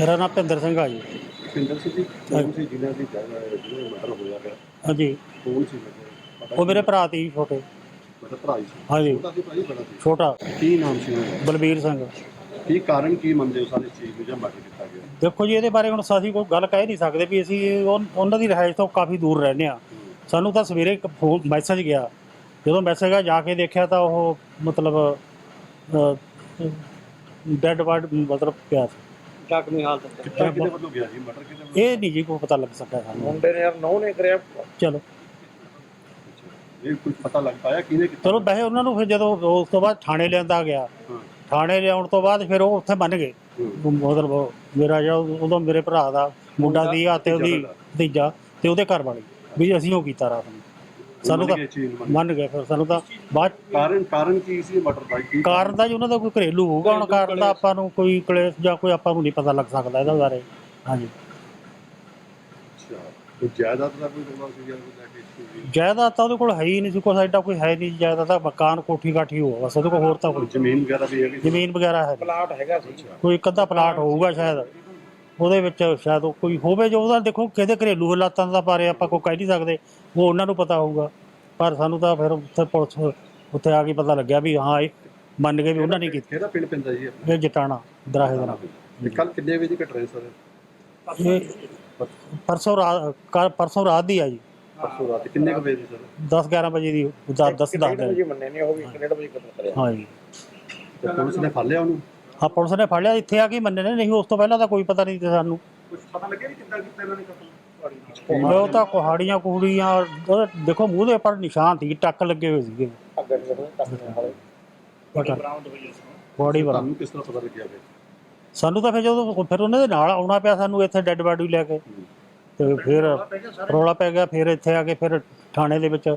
ਮੇਰਾ ਨਾਮ ਭਿੰਦਰ ਸਿੰਘ ਆ ਜੀ। ਸਿੰਦਰ ਸਿੰਘ ਜੀ ਕੌਣ ਸੀ ਜਿਨ੍ਹਾਂ ਦੀ ਮਰਡਰ ਹੋਇਆ ਹੈ ਹਾਂਜੀ। ਕੌਣ ਸੀ ਉਹ ਮੇਰੇ ਭਰਾ ਤੀ ਜੀ ਛੋਟੇ। ਮਤਲਬ ਭਰਾ ਹੀ ਸੀ। ਹਾਂਜੀ। ਉਹਦਾ ਸੀ ਭਾਈ ਬੜਾ ਸੀ। ਛੋਟਾ। ਕੀ ਨਾਮ ਸੀ ਉਹਦਾ? ਬਲਬੀਰ ਸਿੰਘ। ਕੀ ਕਾਰਨ ਕੀ ਮੰਨਦੇ ਹੋ ਸਾਰੇ ਚੀਜ਼ ਨੂੰ ਜਾਂ ਮਰਡਰ ਕੀਤਾ ਗਿਆ? ਦੇਖੋ ਜੀ ਇਹਦੇ ਬਾਰੇ ਹੁਣ ਅਸੀਂ ਕੋਈ ਗੱਲ ਕਹਿ ਨਹੀਂ ਸਕਦੇ ਵੀ ਅਸੀਂ ਉਹ- ਉਹਨਾਂ ਦੀ ਰਿਹਾਇਸ਼ ਤੋਂ ਕਾਫੀ ਦੂਰ ਰਹਿੰਦੇ ਆ ਸਾਨੂੰ ਤਾਂ ਸਵੇਰੇ ਇੱਕ ਫੋਨ ਮੈਸੇਜ ਗਿਆ। ਜਦੋਂ ਮੈਸੇਜ ਆ ਜਾ ਕੇ ਦੇਖਿਆ ਤਾਂ ਉਹ ਮਤਲਬ ਡੈਡ ਬਾਡ ਮਤਲਬ ਪਿਆ ਸੀ। ਜ਼ਖਮੀ ਹਾਲਤ ਕਿੱਥੇ ਕਿਹਦੇ ਵੱਲੋਂ ਗਿਆ ਜੀ ਕਿਹਦੇ ਵੱਲੋਂ ਇਹ ਨਹੀਂ ਜੀ ਕੋਈ ਪਤਾ ਲੱਗ ਸਕਿਆ ਸਾਨੂੰ। ਮੁੰਡੇ ਨੇ ਯਾਰ ਨੌ ਨੇ ਕਰਿਆ। ਚਲੋ। ਇਹ ਕੁਝ ਪਤਾ ਲੱਗ ਪਾਇਆ ਕਿਹਨੇ ਕੀਤਾ? ਚਲੋ ਵੈਸੇ ਉਹਨਾਂ ਨੂੰ ਫਿਰ ਜਦੋਂ ਉਸ ਤੋਂ ਬਾਅਦ ਥਾਣੇ ਲਿਆਂਦਾ ਗਿਆ। ਹਾਂ। ਥਾਣੇ ਲਿਆਉਣ ਤੋਂ ਬਾਅਦ ਫਿਰ ਉਹ ਉੱਥੇ ਮੰਨ ਗਏ। ਹੂੰ। ਮਤਲਬ ਮੇਰਾ ਜਿਹੜਾ ਉਦੋਂ ਮੇਰੇ ਭਰਾ ਦਾ ਮੁੰਡਾ ਦੀ ਆ ਤੇ ਉਹਦੀ ਭਤੀਜਾ ਭਤੀਜਾ ਤੇ ਉਹਦੇ ਘਰ ਵਾਲੀ ਵੀ ਅਸੀਂ ਉਹ ਕੀਤਾ ਰਾਤ ਨੂੰ। ਸਾਨੂੰ ਤਾਂ ਮੰਨ ਗਏ ਫਿਰ ਸਾਨੂੰ ਤਾਂ ਬਾਅਦ। ਕਾਰਨ ਕਾਰਨ ਕੀ ਸੀ ਮਰਡਰ ਦਾ? ਕੀ ਕਾਰਨ ਦਾ ਜੀ ਉਹਨਾਂ ਦਾ ਕੋਈ ਘਰੇਲੂ ਹੋਊਗਾ ਹੁਣ ਕਾਰਨ ਦਾ ਆਪਾਂ ਨੂੰ ਕੋਈ ਕਲੇਸ਼ ਜਾਂ ਕੋਈ ਆਪਾਂ ਨੂੰ ਨਹੀਂ ਪਤਾ ਲੱਗ ਸਕਦਾ ਇਹਦਾ ਬਾਰੇ। ਹਾਂਜੀ। ਅੱਛਾ ਕੋਈ ਜਾਇਦਾਦ ਦਾ ਕੋਈ ਰੋਲਾ ਸੀ ਜਾਂ ਕੋਈ ਲੈ ਕੇ ਸੀ ਜਾਇਦਾਦ ਤਾਂ ਉਹਦੇ ਕੋਲ ਹੈ ਹੀ ਨਹੀਂ ਸੀ ਕੋਈ ਐਡਾ ਕੋਈ ਹੈ ਨਹੀਂ ਜਾਇਦਾਦ ਤਾਂ ਮਕਾਨ ਕੋਠੀ ਕਾਠੀ ਹੋਊਗਾ ਬਸ ਉਹਦੇ ਕੋਲ ਹੋਰ ਤਾਂ ਕੋਈ ਜ਼ਮੀਨ ਵਗੈਰਾ ਵੀ ਹੈਗੀ ਜ਼ਮੀਨ ਵਗੈਰਾ ਹੈ ਨਹੀਂ। ਪਲਾਟ ਹੈਗਾ ਸੀ। ਕੋਈ ਇੱਕ ਅੱਧਾ ਪਲਾਟ ਹੋਊਗਾ ਸ਼ਾਇਦ। ਉਹਦੇ ਵਿੱਚ ਸ਼ਾਇਦ ਉਹ ਕੋਈ ਹੋਵੇ ਜੋ ਉਹਦਾ ਦੇਖੋ ਕਿਹਦੇ ਘਰੇਲੂ ਹਾਲਾਤਾਂ ਦਾ ਬਾਰੇ ਆਪਾਂ ਕੋਈ ਕਹਿ ਨਹੀਂ ਸਕਦੇ ਉਹ ਉਹਨਾਂ ਨੂੰ ਪਤਾ ਹੋਊਗਾ। ਪਰ ਸਾਨੂੰ ਤਾਂ ਫਿਰ ਉੱਥੇ ਪੁਲਿਸ ਉੱਥੇ ਆ ਕੇ ਪਤਾ ਲੱਗਿਆ ਵੀ ਹਾਂ ਇਹ ਮੰਨ ਗਏ ਵੀ ਉਹਨਾਂ ਨੇ ਕੀਤਾ। ਕਿਹੜਾ ਪਿੰਡ ਪੈਂਦਾ ਜੀ ਆਪਣਾ? ਇਹ ਜਟਾਣਾ ਦਰਾਹੇ ਦਾ ਤੇ ਕੱਲ ਕਿੰਨੇ ਵਜੇ ਦੀ ਘਟਨਾ ਹੈ ਸਰ? ਇਹ ਪਰਸੋਂ ਰਾਤ ਪਰਸੋਂ ਰਾਤ ਦੀ ਆ ਜੀ। ਪਰਸੋਂ ਰਾਤ ਕਿੰਨੇ ਕੁ ਵਜੇ ਦੀ ਸਰ? 10 11 ਵਜੇ ਦੀ 10 10 ਡੇਢ ਦਾ ਵਜੇ ਮੰਨੇ ਨੇ ਉਹ ਵੀ ਡੇਢ ਵਜੇ ਕਤਲ ਕਰਿਆ ਹਾਂ ਜੀ। ਤੇ ਪੁਲਿਸ ਨੇ ਫੜ ਲਿਆ ਉਹਨੂੰ? ਆ ਪੁਲਿਸ ਨੇ ਫੜ ਲਿਆ ਇੱਥੇ ਆ ਕੇ ਹੀ ਮੰਨੇ ਨੇ ਨਹੀਂ ਉਸ ਤੋਂ ਪਹਿਲਾਂ ਤਾਂ ਕੋਈ ਪਤਾ ਨਹੀਂ ਸੀ ਸਾਨੂੰ। ਕੁਝ ਪਤਾ ਲੱਗਿਆ ਵੀ ਕਿੱਦਾਂ ਕੀਤਾ ਇਹਨਾਂ ਨੇ ਕਤਲ? ਉਹ ਤਾਂ ਕੁਹਾੜੀਆਂ ਕੁਹੜੀਆਂ ਦੇਖੋ ਮੂੰਹ ਦੇ ਉੱਪਰ ਨਿਸ਼ਾਨ ਸੀ ਟੱਕ ਲੱਗੇ ਹੋਏ ਸੀਗੇ। ਬੋਡੀ ਕਿਸ ਤਰ੍ਹਾਂ ਪਤਾ ਲੱਗਿਆ ਸਾਨੂੰ ਤਾਂ ਫਿਰ ਜਦੋਂ ਫਿਰ ਉਹਨਾਂ ਦੇ ਨਾਲ ਆਉਣਾ ਪਿਆ ਸਾਨੂੰ ਇੱਥੇ ਡੈੱਡ ਬਾਡੀ ਲੈ ਕੇ। ਤੇ ਫਿਰ ਰੌਲਾ ਪੈ ਗਿਆ ਫਿਰ ਇੱਥੇ ਆ ਕੇ ਫਿਰ ਥਾਣੇ ਦੇ ਵਿੱਚ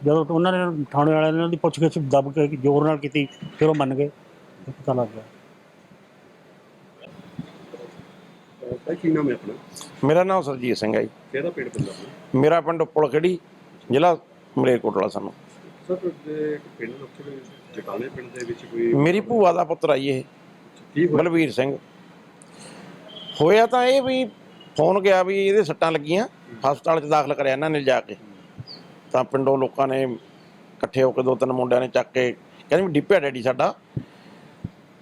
ਜਦੋਂ ਉਹਨਾਂ ਨੇ ਥਾਣੇ ਵਾਲਿਆਂ ਨੇ ਉਹਨਾਂ ਦੀ ਪੁੱਛਗਿੱਛ ਦੱਬ ਕੇ ਜ਼ੋਰ ਨਾਲ ਕੀਤੀ ਫਿਰ ਉਹ ਮੰਨ ਗਏ ਪਤਾ ਲੱਗ ਗਿਆ। ਭਾਈ ਕੀ ਨਾਮ ਹੈ ਆਪਣਾ? ਮੇਰਾ ਨਾਮ ਸਰਜੀਤ ਸਿੰਘ ਹੈ ਜੀ। ਕਿਹੜਾ ਪਿੰਡ ਪੈਂਦਾ ਆਪਣਾ? ਮੇਰਾ ਪਿੰਡ ਪੁਲਖੜੀ ਜ਼ਿਲ੍ਹਾ ਮਲੇਰਕੋਟਲਾ ਸਾਨੂੰ। ਸਰ ਤੁਹਾਡੇ ਇੱਕ ਪਿੰਡ ਉੱਥੇ ਜਗਾਲੇ ਪਿੰਡ ਦੇ ਵਿੱਚ ਕੋਈ ਮੇਰੀ ਭੂਆ ਦਾ ਪੁੱਤਰ ਆਈ ਇਹ। ਕੀ ਹੋਇਆ? ਬਲਵੀਰ ਸਿੰਘ। ਹੋਇਆ ਤਾਂ ਇਹ ਵੀ ਫੋਨ ਗਿਆ ਵੀ ਇਹਦੇ ਸੱਟਾਂ ਲੱਗੀਆਂ। ਹਸਪਤਾਲ 'ਚ ਦਾਖਲ ਕਰਿਆ ਇਹਨਾਂ ਨੇ ਜਾ ਕੇ। ਤਾਂ ਪਿੰਡੋਂ ਲੋਕਾਂ ਨੇ ਇਕੱਠੇ ਹੋ ਕੇ ਦੋ ਤਿੰਨ ਮੁੰਡਿਆਂ ਨੇ ਚੱਕ ਕੇ ਕਹਿੰਦੇ ਵੀ ਡਿੱਪਿਆ ਡੈਡੀ ਸਾਡਾ।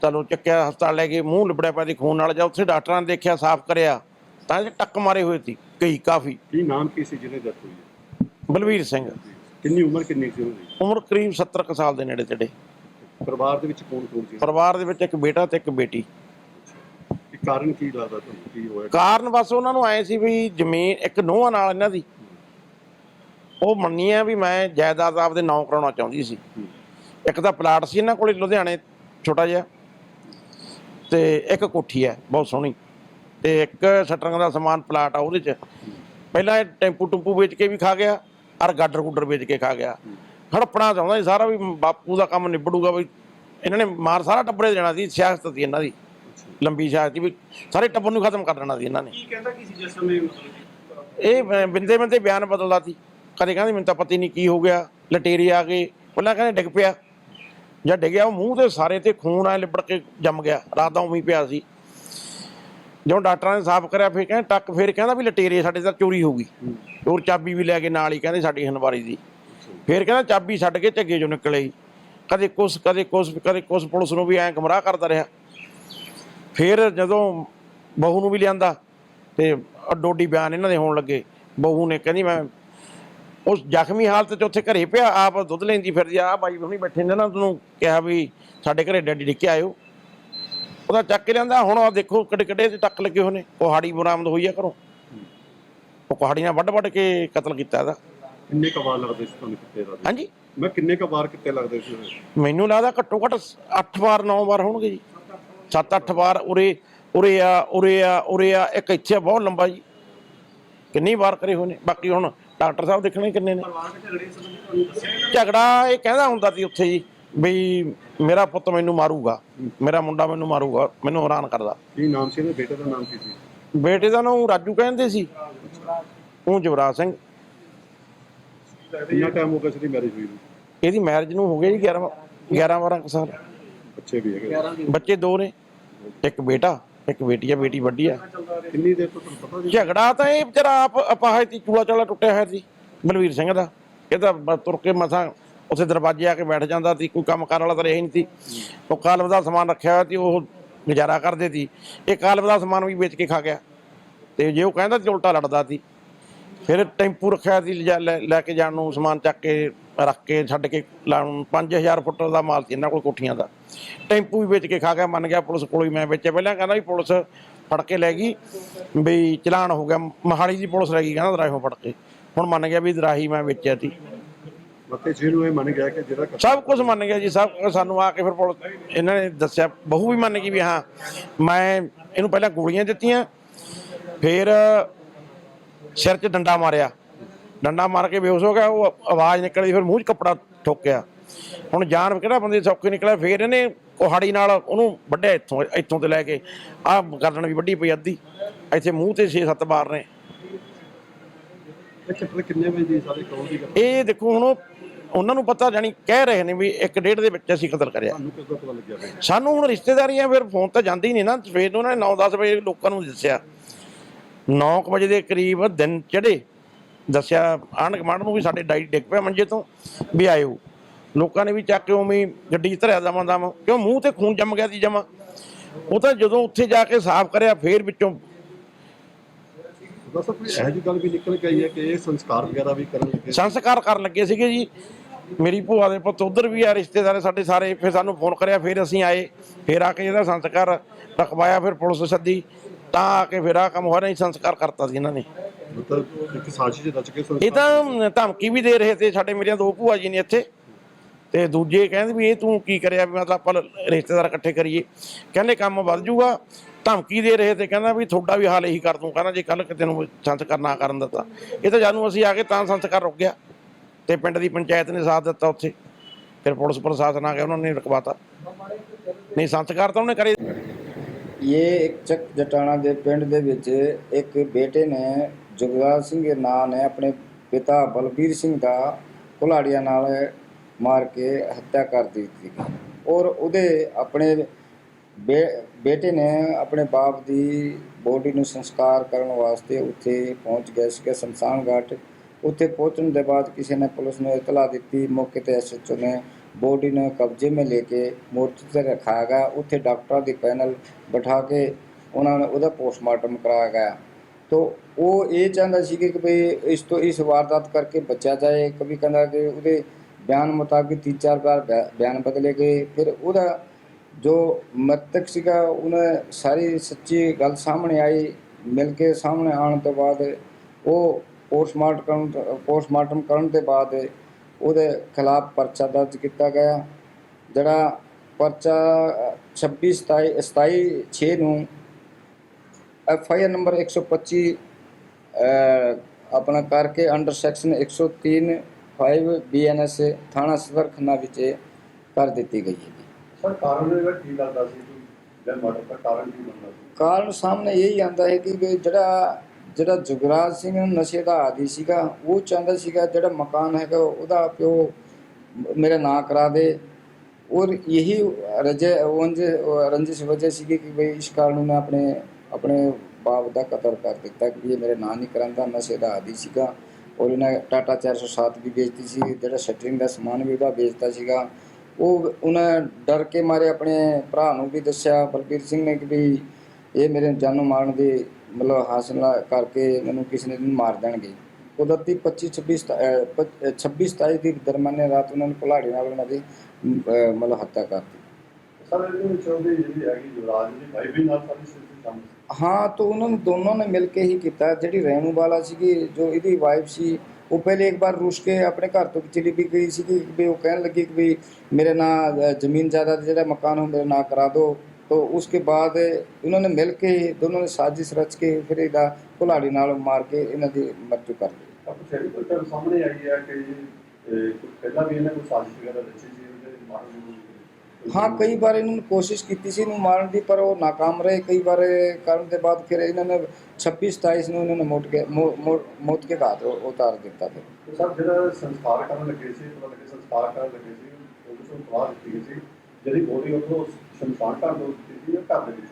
ਚਲੋ ਚੱਕਿਆ ਹਸਪਤਾਲ ਲੈ ਕੇ ਮੂੰਹ ਲਿਬੜਿਆ ਪਿਆ ਸੀ ਖੂਨ ਨਾਲ ਜਾਂ ਉੱਥੇ ਡਾਕਟਰਾਂ ਨੇ ਦੇਖਿਆ ਸਾਫ਼ ਕਰਿਆ। ਤਾਂ ਇਹ ਟੱਕ ਮਾਰੇ ਹੋਏ ਸੀ ਕਈ ਕਾਫੀ। ਕੀ ਨਾਮ ਕੀ ਸੀ ਜਿਹਨੇ ਡੈਥ ਹੋਈ ਹੈ? ਬਲਵੀਰ ਸਿੰਘ। ਕਿੰਨੀ ਉਮਰ ਕਿੰਨੀ ਸੀ ਉਹਦੀ? ਉਮਰ ਕਰੀਬ 70 ਕੁ ਸਾਲ ਦੇ ਨੇੜੇ ਤੇੜੇ। ਪਰਿਵਾਰ ਦੇ ਵਿੱਚ ਕੌਣ ਕੌਣ ਸੀ? ਪਰਿਵਾਰ ਦੇ ਵਿੱਚ ਇੱਕ ਬੇਟਾ ਤੇ ਇੱਕ ਬੇਟੀ। ਕੀ ਕਾਰਨ ਕੀ ਲੱਗਦਾ ਤੁਹਾਨੂੰ? ਕੀ ਹੋਇਆ? ਕਾਰਨ ਬਸ ਉਹਨਾਂ ਨੂੰ ਆਏ ਸੀ ਵੀ ਜ਼ਮੀਨ ਇੱਕ ਨੋਹਾਂ ਨਾਲ ਇਹਨਾਂ ਦੀ। ਉਹ ਮੰਨੀ ਆ ਵੀ ਮੈਂ ਜਾਇਦਾਦ ਆਪਦੇ ਨਾਂ ਕਰਾਉਣਾ ਚਾਹੁੰਦੀ ਸੀ। ਇੱਕ ਤਾਂ ਪਲਾਟ ਸੀ ਇਹਨਾਂ ਕੋਲੇ ਲੁਧਿਆਣੇ ਛੋਟਾ ਜਿਹਾ। ਤੇ ਇੱਕ ਕੋਠੀ ਹੈ ਬਹੁਤ ਸੋਹਣੀ। ਤੇ ਇੱਕ ਸ਼ਟਰਿੰਗ ਦਾ ਸਮਾਨ ਪਲਾਟ ਆ ਉਹਦੇ ਚ। ਪਹਿਲਾਂ ਇਹ ਟੈਂਪੂ ਟੁੰਪੂ ਵੇਚ ਕੇ ਵੀ ਖਾ ਗਿਆ ਔਰ ਗਾਡਰ ਗੁੱਡਰ ਵੇਚ ਕੇ ਖਾ ਗਿਆ। ਹੜਪਣਾ ਚਾਹੁੰਦਾ ਸੀ ਸਾਰਾ ਵੀ ਬਾਪੂ ਦਾ ਕੰਮ ਨਿਬੜੂਗਾ ਵੀ ਇਹਨਾਂ ਨੇ ਮਾਰ ਸਾਰਾ ਟੱਬਰੇ ਦੇਣਾ ਸੀ ਸਿਆਸਤ ਸੀ ਇਹਨਾਂ ਦੀ। ਲੰਬੀ ਸਿਆਸਤ ਸੀ ਵੀ ਸਾਰੇ ਟੱਬਰ ਨੂੰ ਖਤਮ ਕਰ ਦੇਣਾ ਸੀ ਇਹਨਾਂ ਨੇ। ਕੀ ਕਹਿੰਦਾ ਕੀ ਸੀ ਜਿਸ ਸਮੇਂ ਮਤਲਬ ਇਹ ਬਿੰਦੇ ਬਿੰਦੇ ਬਿਆਨ ਬਦਲਦਾ ਸੀ। ਕਦੇ ਕਹਿੰਦੇ ਮੈਨੂੰ ਤਾਂ ਪਤਾ ਨਹੀਂ ਕੀ ਹੋ ਗਿਆ ਲਟੇਰੇ ਆ ਗਏ। ਪਹਿਲਾਂ ਕਹਿੰਦੇ ਡਿੱਗ ਪਿਆ। ਜਾਂ ਡਿੱਗਿਆ ਉਹ ਮੂੰਹ ਤੇ ਸਾਰੇ ਤੇ ਖੂਨ ਆ ਲਿਬੜ ਕੇ ਜੰਮ ਗਿਆ। ਰਾਤ ਦਾ ਉਵੇਂ ਪਿਆ ਸੀ। ਜਦੋਂ ਡਾਕਟਰਾਂ ਨੇ ਸਾਫ਼ ਕਰਿਆ ਫਿਰ ਕਹਿੰਦੇ ਟੱਕ ਫਿਰ ਕਹਿੰਦਾ ਵੀ ਲਟੇਰੇ ਸਾਡੇ ਤਾਂ ਚੋਰੀ ਹੋ ਗਈ। ਚੋਰ ਚਾਬੀ ਵੀ ਲੈ ਕੇ ਨਾਲ ਹੀ ਕਹਿੰਦੇ ਸਾਡੀ ਹਨਵਾਰੀ ਦੀ। ਫਿਰ ਕਹਿੰਦਾ ਚਾਬੀ ਛੱਡ ਕੇ ਝੱਗੇ ਚੋਂ ਨਿਕਲੇ। ਕਦੇ ਕੁਛ ਕਦੇ ਕੁਛ ਕਦੇ ਕੁਛ ਪੁਲਿਸ ਨੂੰ ਵੀ ਐਂ ਗਮਰਾਹ ਕਰਦਾ ਰਿਹਾ। ਫਿਰ ਜਦੋਂ ਬਹੂ ਨੂੰ ਵੀ ਲਿਆਂਦਾ ਤੇ ਡੋਡੀ ਬਿਆਨ ਇਹਨਾਂ ਦੇ ਹੋਣ ਲੱਗੇ। ਬਹੂ ਨੇ ਕਹਿੰਦੀ ਮੈਂ ਉਸ ਜ਼ਖਮੀ ਹਾਲਤ 'ਚ ਉੱਥੇ ਘਰੇ ਪਿਆ ਆਪ ਦੁੱਧ ਲੈਂਦੀ ਫਿਰਦੀ ਆ। ਬਾਈ ਹੁਣੀ ਬੈਠੇ ਨੇ ਨਾ ਤੁਹਾਨੂੰ ਕਿਹਾ ਵੀ ਸਾਡੇ ਘਰੇ ਡੈਡੀ ਡਿੱਕੇ ਆਇਓ। ਉਹਦਾ ਚੱਕ ਕੇ ਲਿਆਂਦਾ ਹੁਣ ਆ ਦੇਖੋ ਕਿੱਡੇ ਕਿੱਡੇ ਤੇ ਟੱਕ ਲੱਗੇ ਹੋਏ ਨੇ। ਕੁਹਾੜੀ ਬਰਾਮਦ ਹੋਈ ਆ ਘਰੋਂ। ਉਹ ਕੁਹਾੜੀ ਨਾਲ ਵੱਢ ਵੱਢ ਕੇ ਕਤਲ ਕੀਤਾ ਇਹਦਾ। ਕਿੰਨੇ ਕੁ ਵਾਰ ਲੱਗਦੇ ਸੀ ਤੁਹਾਨੂੰ ਕਿੱਤੇ ਦਾ? ਹਾਂਜੀ? ਮੈਂ ਕਿੰਨੇ ਕੁ ਵਾਰ ਕਿੱਤੇ ਲੱਗਦੇ ਸੀ? ਮੈਨੂੰ ਲੱਗਦਾ ਘੱਟੋ ਘੱਟ 8 ਵਾਰ 9 ਵਾਰ ਹੋਣਗੇ ਜੀ। 7-8 ਵਾਰ ਉਰੇ ਉਰੇ ਆ ਉਰੇ ਆ ਉਰੇ ਆ। ਇੱਕ ਇੱਥੇ ਬਹੁਤ ਲੰਬਾ ਜੀ। ਕਿੰਨੀ ਵਾਰ ਕਰੇ ਹੋਏ ਨੇ। ਬਾਕੀ ਹੁਣ ਡਾਕਟਰ ਸਾਹਿਬ ਦੇਖਣੇ ਕਿੰਨੇ ਨੇ। ਝਗੜਾ ਇਹ ਕਹਿੰਦਾ ਹੁੰਦਾ ਸੀ ਉੱਥੇ ਜੀ ਵੀ ਮੇਰਾ ਪੁੱਤ ਮੈਨੂੰ ਮਾਰੂਗਾ ਮੇਰਾ ਮੁੰਡਾ ਮੈਨੂੰ ਮਾਰੂਗਾ ਮੈਨੂੰ ਹੈਰਾਨ ਕਰਦਾ। ਕੀ ਨਾਮ ਸੀ ਇਹਦੇ ਬੇਟੇ ਦਾ ਨਾਮ ਕੀ ਸੀ? ਬੇਟੇ ਦਾ ਨਾਮ ਰਾਜੂ ਕਹਿੰਦੇ ਸੀ। ਉਹ ਜਵਰਾਜ ਸਿੰਘ। ਕਿੰਨਾ ਟਾਈਮ ਹੋ ਗਿਆ ਸੀ ਮੈਰਿਜ ਹੋਈ ਇਹਦੀ ਮੈਰਿਜ ਨੂੰ ਹੋ ਗਏ ਜੀ 11 11 12 ਕੁ ਸਾਲ। ਬੱਚੇ ਵੀ ਹੈਗੇ। ਬੱਚੇ ਦੋ ਨੇ ਇੱਕ ਬੇਟਾ। ਇੱਕ ਬੇਟੀ ਆ ਬੇਟੀ ਵੱਡੀ ਆ। ਕਿੰਨੀ ਦੇਰ ਤੋਂ ਤੁਹਾਨੂੰ ਪਤਾ ਸੀ? ਝਗੜਾ ਤਾਂ ਇਹ ਵਿਚਾਰਾ ਆਪ ਅਪਾਹਜ ਸੀ ਚੂਲਾ ਚਾਲਾ ਟੁੱਟਿਆ ਹੋਇਆ ਸੀ ਬਲਵੀਰ ਸਿੰਘ ਦਾ। ਇਹ ਤਾਂ ਤੁਰ ਕੇ ਮਸਾਂ ਉੱਥੇ ਦਰਵਾਜ਼ੇ ਆ ਕੇ ਬੈਠ ਜਾਂਦਾ ਸੀ ਕੋਈ ਕੰਮ ਕਰਨ ਵਾਲਾ ਤਾਂ ਰਿਹਾ ਨਹੀਂ ਸੀ। ਉਹ ਕਾਲਬ ਦਾ ਸਮਾਨ ਰੱਖਿਆ ਹੋਇਆ ਸੀ ਉਹ ਗੁਜ਼ਾਰਾ ਕਰਦੇ ਸੀ। ਇਹ ਕਾਲਬ ਦਾ ਸਮਾਨ ਵੀ ਵੇਚ ਕੇ ਖਾ ਗਿਆ। ਤੇ ਜੇ ਉਹ ਕਹਿੰਦਾ ਤੇ ਉਲਟਾ ਲੜਦਾ ਸੀ ਫਿਰ ਟੈਂਪੂ ਰੱਖਿਆ ਸੀ ਲੈ ਕੇ ਜਾਣ ਨੂੰ ਸਮਾਨ ਚੱਕ ਕੇ ਰੱਖ ਕੇ ਛੱਡ ਕੇ ਲਾਉਣ 5000 ਫੁੱਟ ਦਾ ਮਾਲ ਸੀ ਇਹਨਾਂ ਕੋਲ ਕੋਠੀਆਂ ਦਾ। ਟੈਂਪੂ ਵੀ ਵੇਚ ਕੇ ਖਾ ਗਿਆ ਮੰਨ ਗਿਆ ਪੁਲਿਸ ਕੋਲ ਹੀ ਮੈਂ ਵੇਚਿਆ। ਪਹਿਲਾਂ ਕਹਿੰਦਾ ਵੀ ਪੁਲਿਸ ਫੜ ਕੇ ਲੈ ਗਈ ਵੀ ਚਲਾਨ ਹੋ ਗਿਆ ਮਹਾਲੀ ਦੀ ਪੁਲਿਸ ਲੈ ਗਈ ਕਹਿੰਦਾ ਦਰਾਹੋਂ ਫੜ ਕੇ। ਹੁਣ ਮੰਨ ਗਿਆ ਵੀ ਦਰਾਹੀ ਮੈਂ ਵੇਚਿਆ ਸੀ। ਮੱਤੇ ਜੀ ਨੂੰ ਇਹ ਮੰਨ ਗਿਆ ਕਿ ਜਿਹੜਾ ਸਭ ਕੁਝ ਮੰਨ ਗਿਆ ਜੀ ਸਭ ਸਾਨੂੰ ਆ ਕੇ ਫਿਰ ਪੁਲਿਸ ਇਹਨਾਂ ਨੇ ਦੱਸਿਆ ਬਹੂ ਵੀ ਮੰਨ ਗਈ ਵੀ ਹਾਂ ਮੈਂ ਇਹਨੂੰ ਪਹਿਲਾਂ ਗੋਲੀਆਂ ਦਿੱਤੀਆਂ ਫਿਰ ਸਿਰ 'ਚ ਡੰਡਾ ਮਾਰਿਆ। ਡੰਡਾ ਮਾਰ ਕੇ ਬੇਹੋਸ਼ ਹੋ ਗਿਆ ਉਹ ਆਵਾਜ਼ ਨਿਕਲੀ ਫਿਰ ਮੂੰਹ 'ਚ ਕੱਪੜਾ ਠੋਕਿਆ ਹੁਣ ਜਾਨ ਕਿਹੜਾ ਬੰਦੇ ਸੌਖੇ ਨਿਕਲਿਆ ਫਿਰ ਇਹਨੇ ਕੁਹਾੜੀ ਨਾਲ ਉਹਨੂੰ ਵੱਢਿਆ ਇੱਥੋਂ ਇੱਥੋਂ ਤੇ ਲੈ ਕੇ। ਆਹ ਗਰਦਨ ਵੀ ਵੱਢੀ ਪਈ ਅੱਧੀ ਇੱਥੇ ਮੂੰਹ ਤੇ 6-7 ਬਾਰ ਨੇ। ਕਿੰਨੇ ਵਜੇ ਦੀ ਸਾਰੇ ਕੌਣ ਦੀ ਗੱਲ? ਇਹ ਦੇਖੋ ਹੁਣ ਉਹ- ਉਹਨਾਂ ਨੂੰ ਪਤਾ ਜਾਣੀ ਕਹਿ ਰਹੇ ਨੇ ਵੀ ਇੱਕ ਡੇਢ ਦੇ ਵਿੱਚ ਅਸੀਂ ਕਤਲ ਕਰਿਆ? ਸਾਨੂੰ ਹੁਣ ਰਿਸ਼ਤੇਦਾਰੀਆਂ ਫਿਰ ਫੋਨ ਤਾਂ ਜਾਂਦੀ ਹੀ ਨਹੀਂ ਨਾ ਸਵੇਰ ਨੂੰ ਉਹਨਾਂ ਨੇ 9-10 ਵਜੇ ਲੋਕਾਂ ਨੂੰ ਦੱਸਿਆ। 9 ਵਜੇ ਦੇ ਕਰੀਬ ਦਿਨ ਚੜੇ ਦੱਸਿਆ ਆਂਢ ਗੁਆਂਢ ਨੂੰ ਵੀ ਸਾਡੇ ਡਾਈ ਡਿੱਗ ਪਿਆ ਮੰਜੇ ਤੋਂ ਵੀ ਆਇਓ। ਲੋਕਾਂ ਨੇ ਵੀ ਚੱਕ ਕੇ ਉਵੇਂ ਗੱਡੀ ਧਰਿਆ ਦਵਾਂ ਦਮ ਕਿਉਂ ਮੂੰਹ ਤੇ ਖੂਨ ਜੰਮ ਗਿਆ ਸੀ ਜਮਾ। ਉਹ ਤਾਂ ਜਦੋਂ ਉੱਥੇ ਜਾ ਕੇ ਸਾਫ਼ ਕਰਿਆ ਫੇਰ ਵਿੱਚੋਂ ਉਹਦਾ ਸਭ ਕੋਈ ਇਹੋ ਜਿਹੀ ਗੱਲ ਵੀ ਨਿਕਲ ਕੇ ਆਈ ਹੈ ਕਿ ਇਹ ਸੰਸਕਾਰ ਵਗੈਰਾ ਵੀ ਕਰਨ ਲੱਗੇ? ਸੰਸਕਾਰ ਕਰਨ ਲੱਗੇ ਸੀਗੇ ਜੀ। ਮੇਰੀ ਭੂਆ ਦੇ ਪੁੱਤ ਉਧਰ ਵੀ ਆ ਰਿਸ਼ਤੇਦਾਰ ਸਾਡੇ ਸਾਰੇ ਫਿਰ ਸਾਨੂੰ ਫੋਨ ਕਰਿਆ ਫਿਰ ਅਸੀਂ ਆਏ। ਫਿਰ ਆ ਕੇ ਇਹਦਾ ਸੰਸਕਾਰ ਰਖਵਾਇਆ ਫਿਰ ਪੁਲਿਸ ਸੱਦੀ। ਤਾਂ ਆ ਕੇ ਫਿਰ ਆ ਕੰਮ ਹੋ ਰਿਹਾ ਸੰਸਕਾਰ ਕਰਤਾ ਸੀ ਇਹਨਾਂ ਨੇ। ਮਤਲਬ ਇੱਕ ਸਾਜ਼ਿਸ਼ ਰਚ ਕੇ ਸੰਸਕਾਰ ਇਹ ਤਾਂ ਧਮਕੀ ਵੀ ਦੇ ਰਹੇ ਤੇ ਸਾਡੇ ਮੇਰੀਆਂ ਦੋ ਭੂਆ ਜੀ ਨੇ ਇੱਥੇ। ਤੇ ਦੂਜੇ ਕਹਿੰਦੇ ਵੀ ਇਹ ਤੂੰ ਕੀ ਕਰਿਆ ਵੀ ਮਤਲਬ ਆਪਾਂ ਰਿਸ਼ਤੇਦਾਰ ਇਕੱਠੇ ਕਰੀਏ। ਕਹਿੰਦੇ ਕੰਮ ਵੱਧ ਜੂਗਾ ਧਮਕੀ ਦੇ ਰਹੇ ਤੇ ਕਹਿੰਦਾ ਵੀ ਤੁਹਾਡਾ ਵੀ ਹਾਲ ਇਹੀ ਕਰ ਦੂੰ ਕਹਿੰਦਾ ਜੇ ਕੱਲ ਕਿਤੇ ਨੂੰ ਸੰਸਕਾਰ ਨਾ ਕਰਨ ਦਿੱਤਾ। ਇਹ ਤਾਂ ਜਾਨੂੰ ਅਸੀਂ ਆ ਕੇ ਤਾਂ ਸੰਸਕਾਰ ਰੁਕ ਗਿਆ। ਤੇ ਪਿੰਡ ਦੀ ਪੰਚਾਇਤ ਨੇ ਸਾਥ ਦਿੱਤਾ ਉੱਥੇ। ਫਿਰ ਪੁਲਿਸ ਪ੍ਰਸ਼ਾਸਨ ਆ ਗਿਆ ਉਹਨਾਂ ਨੇ ਰੁਕਵਾਤਾ। ਨਹੀਂ ਸੰਸਕਾਰ ਤਾਂ ਉਹਨੇ ਕਰੇ। ਇਹ ਇੱਕ ਚੱਕ ਜਟਾਣਾ ਦੇ ਪਿੰਡ ਦੇ ਵਿੱਚ ਇੱਕ ਬੇਟੇ ਨੇ ਜਗਵਾਲ ਸਿੰਘ ਦੇ ਨਾਂ ਨੇ ਆਪਣੇ ਪਿਤਾ ਬਲਬੀਰ ਸਿੰਘ ਦਾ ਕੁਲਾੜੀਆਂ ਨਾਲ ਮਾਰ ਕੇ ਹੱਤਿਆ ਕਰ ਦਿੱਤੀ। ਔਰ ਉਹਦੇ ਆਪਣੇ ਬੇਟੇ ਨੇ ਆਪਣੇ ਬਾਪ ਦੀ ਬੋਡੀ ਨੂੰ ਸੰਸਕਾਰ ਕਰਨ ਵਾਸਤੇ ਉੱਥੇ ਪਹੁੰਚ ਗਏ ਸੀ ਕਿ ਸ਼ਮਸ਼ਾਨ ਘਾਟ। ਉੱਥੇ ਪਹੁੰਚਣ ਦੇ ਬਾਅਦ ਕਿਸੇ ਨੇ ਪੁਲਿਸ ਨੂੰ ਇਤਲਾ ਦਿੱਤੀ। ਮੌਕੇ ਤੇ ਐਸਐਚਓ ਨੇ ਬੋਡੀ ਨੂੰ ਕਬਜ਼ੇ ਮੇ ਲੈ ਕੇ ਮੋਰਚੇ ਤੇ ਰੱਖਾਇਆ ਗਿਆ। ਉੱਥੇ ਡਾਕਟਰਾਂ ਦੀ ਪੈਨਲ ਬਿਠਾ ਕੇ ਉਹਨਾਂ ਨੇ ਉਹਦਾ ਪੋਸਟਮਾਰਟਮ ਕਰਾਇਆ ਗਿਆ। ਤੋ ਉਹ ਇਹ ਚਾਹੁੰਦਾ ਸੀ ਕਿ ਭਈ ਇਸ ਤੋਂ ਇਸ ਵਾਰਦਾਤ ਕਰਕੇ ਬਚਿਆ ਜਾਏ। ਕभी ਕਹਿੰਦਾ ਕਿ ਉਹਦੇ ਬਿਆਨ ਮੁਤਾਬਿਕ ਤਿੰਨ ਚਾਰ ਵਾਰ ਬਿਆ- ਬਿਆਨ ਬਦਲੇ ਗਏ। ਫਿਰ ਉਹਦਾ ਜੋ ਮ੍ਰਿਤਕ ਸੀਗਾ ਉਹਨੇ ਸਾਰੀ ਸੱਚੀ ਗੱਲ ਸਾਹਮਣੇ ਆਈ। ਮਿਲ ਕੇ ਸਾਹਮਣੇ ਆਉਣ ਤੋਂ ਬਾਅਦ ਉਹ ਪੋਸਟਮਾਰਟਮ ਕਰਨ ਪੋਸਟਮਾਰਟਮ ਕਰਨ ਤੋਂ ਬਾਅਦ ਉਹਦੇ ਖਿਲਾਫ ਪਰਚਾ ਦਰਜ ਕੀਤਾ ਗਿਆ। ਜਿਹੜਾ ਪਰਚਾ ਅ, 26 27 27 6 ਨੂੰ ਐਫ ਆਈ ਆਰ ਨੰਬਰ 125 ਅ, ਆਪਣਾ ਕਰਕੇ under section 103 5 B N S ਥਾਣਾ ਸਦਰ ਖੰਨਾ ਵਿੱਚ ਇਹ ਕਰ ਦਿੱਤੀ ਗਈ ਹੈ ਸਰ ਕਾਰਨ ਇਹਦਾ ਕੀ ਲੱਗਦਾ ਸੀ? ਜਨ ਮਰਡਰ ਦਾ ਕਾਰਨ ਕੀ ਬਣਦਾ ਸੀ? ਕਾਰਨ ਸਾਹਮਣੇ ਇਹੀ ਆਂਦਾ ਹੈ ਕਿ ਜਿਹੜਾ ਜਿਹੜਾ ਜੁਗਰਾਜ ਸਿੰਘ ਨਸ਼ੇ ਦਾ ਆਦੀ ਸੀਗਾ ਉਹ ਚਾਹੁੰਦਾ ਸੀਗਾ ਜਿਹੜਾ ਮਕਾਨ ਹੈਗਾ ਉਹਦਾ ਪਿਓ ਮ- ਮੇਰਾ ਨਾਂ ਕਰਾ ਦੇ। ਔਰ ਯਹੀ ਰਜੇ ਉੰਜ ਰੰਜਿਸ਼ ਵਜ੍ਹਾ ਸੀਗੀ ਕਿ ਭਈ ਇਸ ਕਾਰਨ ਉਹਨੇ ਆਪਣੇ ਆਪਣੇ ਬਾਪ ਦਾ ਕਤਲ ਕਰ ਦਿੱਤਾ ਕਿ ਇਹ ਮੇਰੇ ਨਾਂ ਨਹੀਂ ਕਰਾਂਦਾ ਨਸ਼ੇ ਦਾ ਆਦੀ ਸੀਗਾ। ਔਰ ਇਹਨੇ ਟਾਟਾ 407 ਵੀ ਵੇਚਦੀ ਸੀ ਜਿਹੜਾ ਸ਼ਟਰਿੰਗ ਦਾ ਸਮਾਨ ਵੀ ਉਹਦਾ ਵੇਚਦਾ ਸੀਗਾ। ਉਹ ਉਹਨੇ ਡਰ ਕੇ ਮਾਰੇ ਆਪਣੇ ਭਰਾ ਨੂੰ ਵੀ ਦੱਸਿਆ ਬਲਬੀਰ ਸਿੰਘ ਨੇ ਕਿ ਵੀ ਇਹ ਮੇਰੇ ਜਾਨੋਂ ਮਾਰਨ ਦੀ ਮਤਲਬ ਹਾਸਲ ਕਰਕੇ ਮੈਨੂੰ ਕਿਸੇ ਨੇ ਮਾਰ ਦੇਣਗੇ। ਕੁਦਰਤੀ 25 26 ਸਤਾ- ਅਹ, ਪੱਚ- 26 27 ਦੀ ਦਰਮਿਆਨੇ ਰਾਤ ਉਹਨਾਂ ਨੂੰ ਕੁਲਾੜੀ ਨਾਲ ਉਹਨਾਂ ਦੀ ਮਤਲਬ ਹੱਤਿਆ ਕਰਤੀ। ਹਾਂ ਤਾਂ ਉਹਨਾਂ ਨੂੰ ਦੋਨੋਂ ਨੇ ਮਿਲ ਕੇ ਹੀ ਕੀਤਾ। ਜਿਹੜੀ ਰਹਿਣੂ ਵਾਲਾ ਸੀਗੀ ਜੋ ਇਹਦੀ ਵਾਈਫ ਸੀ ਉਹ ਪਹਿਲੇ ਇੱਕ ਵਾਰ ਰੁੱਸ ਕੇ ਆਪਣੇ ਘਰ ਤੋਂ ਚਲੀ ਵੀ ਗਈ ਸੀਗੀ। ਵੀ ਉਹ ਕਹਿਣ ਲੱਗੀ ਕਿ ਵੀ ਮੇਰੇ ਨਾਲ ਅ, ਜ਼ਮੀਨ ਜਾਇਦਾਦ ਜਿਹੜਾ ਮਕਾਨ ਹੋ ਮੇਰੇ ਨਾਂ ਕਰਾ ਦਿਓ। ਤਾਂ ਉਸਕੇ ਬਾਅਦ ਇਹਨਾਂ ਨੇ ਮਿਲ ਕੇ ਦੋਨੋਂ ਨੇ ਸਾਜ਼ਿਸ਼ ਰਚ ਕੇ ਫਿਰ ਇਹਦਾ ਕੁਲਾੜੀ ਨਾਲ ਮਾਰ ਕੇ ਇਹਨਾਂ ਦੀ ਮਰਜ਼ੂ ਕਰ ਲਈ। ਹਾਂ ਕਈ ਵਾਰ ਇਹਨਾਂ ਨੇ ਕੋਸ਼ਿਸ਼ ਕੀਤੀ ਸੀ ਇਹਨੂੰ ਮਾਰਨ ਦੀ ਪਰ ਉਹ ਨਾਕਾਮ ਰਹੇ। ਕਈ ਵਾਰ ਕਰਨ ਦੇ ਬਾਅਦ ਫਿਰ ਇਹਨਾਂ ਨੇ 26 27 ਨੂੰ ਇਹਨਾਂ ਨੇ ਮੋਟ ਕੇ ਮੌਤ ਕੇ ਘਾਟ ਉਤਾਰ ਦਿੱਤਾ ਫਿਰ। ਸਰ ਜਿਹੜਾ ਸੰਸਕਾਰ ਕਰਨ ਲੱਗੇ ਸੀ ਪਤਾ ਲੱਗੇ ਸੰਸਕਾਰ ਕਰਨ ਲੱਗੇ ਸੀ ਉਹਦੇ ਤੋਂ ਸਵਾਲ ਦਿੱਤੀ ਸੀ। ਜਿਹੜੀ ਬੋਡੀ ਉੱਥੋਂ ਸ਼ਮਸ਼ਾਨ ਘਾਟ ਤੋਂ ਦਿੱਤੀ ਸੀ ਜਾਂ ਘਰ ਦੇ ਵਿੱਚ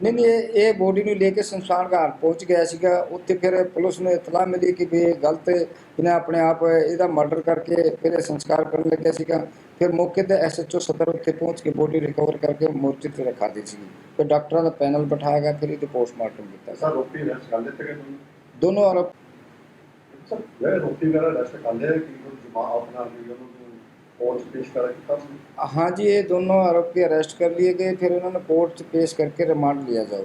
ਨਹੀਂ ਨਹੀਂ ਇਹ ਬੋਡੀ ਨੂੰ ਲੈ ਕੇ ਸ਼ਮਸ਼ਾਨ ਘਾਟ ਪਹੁੰਚ ਗਿਆ ਸੀਗਾ। ਉੱਥੇ ਫਿਰ ਪੁਲਿਸ ਨੂੰ ਇਤਲਾਹ ਮਿਲੀ ਕਿ ਵੀ ਇਹ ਗਲਤ ਇਹਨੇ ਆਪਣੇ ਆਪ ਇਹਦਾ ਮਰਡਰ ਕਰਕੇ ਫਿਰ ਸੰਸਕਾਰ ਕਰਨ ਲੱਗਿਆ ਸੀਗਾ। फिर मौके पर एस एच ओ सदर उत्ते पहुँच के बॉडी रिकवर करके मोर्चे से रखा दी सी तो फिर डॉक्टर का पैनल बिठाया गया फिर ये पोस्टमार्टम किया दोनों आरोप हाँ जी ये दोनों आरोपी अरेस्ट कर लिए गए। फिर उन्होंने कोर्ट पेश करके रिमांड लिया जाओ।